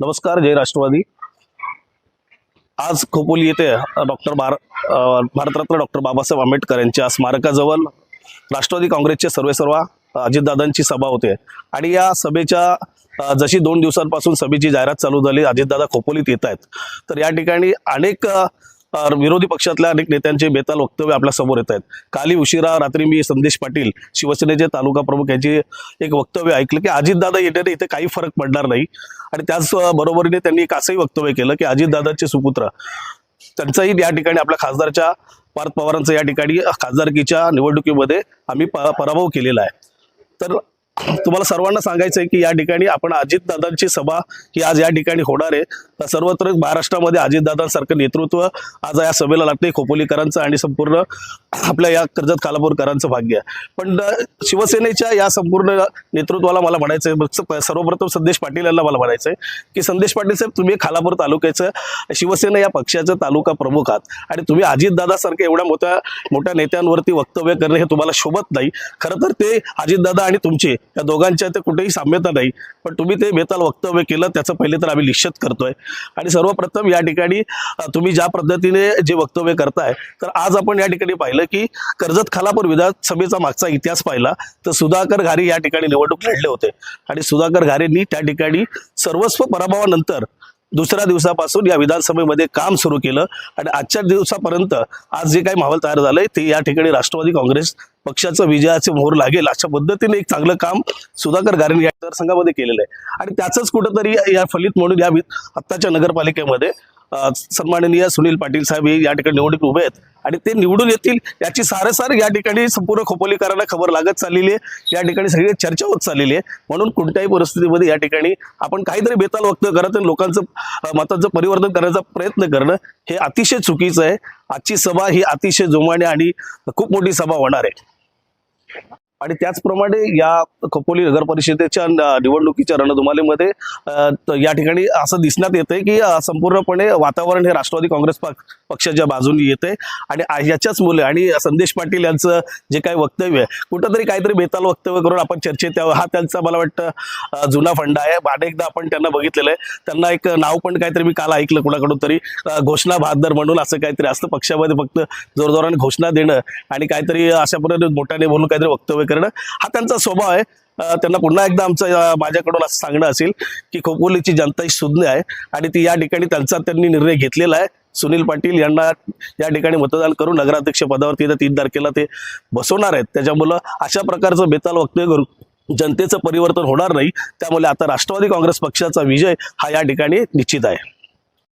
नमस्कार जय राष्ट्रवादी. आज खोपोली येथे डॉक्टर बार भारतरत्न डॉक्टर बाबासाहेब आंबेडकर यांच्या स्मारकाजवळ राष्ट्रवादी काँग्रेसचे सर्वेसर्वा अजितदादांची सभा होते. आणि या सभेच्या जशी दोन दिवसांपासून सभेची जाहिरात चालू झाली अजितदादा खोपोलीत येत आहेत. तर या ठिकाणी अनेक तर विरोधी पक्षातल्या अनेक नेत्यांचे बेताल वक्तव्य आपल्यासमोर येत आहेत. काली उशिरा रात्री मी संदेश पाटील शिवसेनेचे तालुका प्रमुख यांचे एक वक्तव्य ऐकलं की अजितदादा येण्याने इथे काही फरक पडणार नाही. आणि त्याच बरोबरीने त्यांनी एक असंही वक्तव्य केलं की अजितदादाचे सुपुत्र त्यांचाही या ठिकाणी आपल्या खासदारच्या पार्थ पवारांचं या ठिकाणी खासदारकीच्या निवडणुकीमध्ये आम्ही प- पराभव केलेला आहे. तर तुम्हाला सर्वांना सांगायचं आहे की या ठिकाणी आपण अजितदादांची सभा ही आज या ठिकाणी होणार आहे. सर्वत्र महाराष्ट्रामध्ये अजितदादांसारखं नेतृत्व आज या सभेला लागते खोपोलीकरांचं आणि संपूर्ण आपल्या या कर्जत खालापूरकरांचं भाग्य. आहे पण शिवसेनेच्या या संपूर्ण नेतृत्वाला मला म्हणायचं आहे सर्वप्रथम संदेश पाटील यांना मला म्हणायचं आहे की संदेश पाटील साहेब तुम्ही खालापूर तालुक्याचं शिवसेना या पक्षाचं तालुका प्रमुख आहात आणि तुम्ही अजितदादासारख्या एवढ्या मोठ्या मोठ्या नेत्यांवरती वक्तव्य करणं हे तुम्हाला शोभत नाही. खरं तर ते अजितदादा आणि तुमचे या दोघांच्या ते कुठेही साम्यता नाही पण तुम्ही ते बेताल वक्तव्य केलं त्याचं पहिले तर आम्ही निश्चित करतोय. आणि सर्वप्रथम या ठिकाणी तुम्ही ज्या पद्धतीने जे वक्तव्य करताय तर आज आपण या ठिकाणी पाहिलं की कर्जत खालापूर विधानसभेचा मागचा इतिहास पाहिला तर सुधाकर घारे या ठिकाणी निवडणूक लढले होते. आणि सुधाकर घारेंनी त्या ठिकाणी सर्वस्व पराभवानंतर दुसऱ्या दिवसापासून या विधानसभेमध्ये काम सुरू केलं आणि आजच्या दिवसापर्यंत आज जे काही माहोल तयार झालंय ते या ठिकाणी राष्ट्रवादी काँग्रेस पक्षाचं विजयाचे मोहर लागेल अशा पद्धतीने एक चांगलं काम सुधाकर गारेंनी या मतदारसंघामध्ये केलेलं आहे. आणि त्याचंच कुठंतरी या- फलित म्हणून या आत्ताच्या नगरपालिकेमध्ये. सन्माननीय सुनील पाटील साहेब हे या ठिकाणी निवडणूक उभे आहेत. आणि ते निवडून येतील याची सारेसार या ठिकाणी संपूर्ण खोपोलीकरांना खबर लागत चाललेली आहे. या ठिकाणी सगळी चर्चा होत चाललेली आहे. म्हणून कोणत्याही परिस्थितीमध्ये या ठिकाणी आपण काहीतरी बेताल वक्तव्य करत आणि लोकांचं मताचं परिवर्तन करण्याचा प्रयत्न करणं हे अतिशय चुकीचं आहे. आजची सभा ही अतिशय जोमाने आणि खूप मोठी सभा होणार आहे. आणि त्याचप्रमाणे या खोपोली नगर परिषदेच्या निवडणुकीच्या रणधुमालीमध्ये या ठिकाणी असं दिसण्यात येतंय की संपूर्णपणे वातावरण हे राष्ट्रवादी काँग्रेस पक्षाच्या बाजूने येते आणि याच्याच मुले आणि संदेश पाटील यांचं जे काही वक्तव्य आहे कुठंतरी काहीतरी बेताल वक्तव्य करून आपण चर्चेत यावं. हा त्यांचा मला वाटतं जुना फंडा आहे. अनेकदा आपण त्यांना बघितलेलं आहे. त्यांना एक नाव पण काहीतरी मी काल ऐकलं कुणाकडून तरी. घोषणा बहादर म्हणून असं काहीतरी असतं. पक्षामध्ये फक्त जोरजोराने घोषणा देणं आणि काहीतरी अशा पद्धतीने मोठ्याने बोलून काहीतरी वक्तव्य करणं हा त्यांचा स्वभाव आहे. त्यांना पुन्हा एकदा आमचं माझ्याकडून असं सांगणं असेल की खोपोलीची जनता ही सुज्ञ आहे आणि ती या ठिकाणी त्यांचा त्यांनी निर्णय घेतलेला आहे. सुनील पाटील यांना या ठिकाणी मतदान करून नगराध्यक्ष पदावरती तीन तारखेला ते बसवणार आहेत. त्याच्यामुळं अशा प्रकारचं बेताल वक्तव्य करून जनतेचं परिवर्तन होणार नाही. त्यामुळे आता राष्ट्रवादी काँग्रेस पक्षाचा विजय हा या ठिकाणी निश्चित आहे.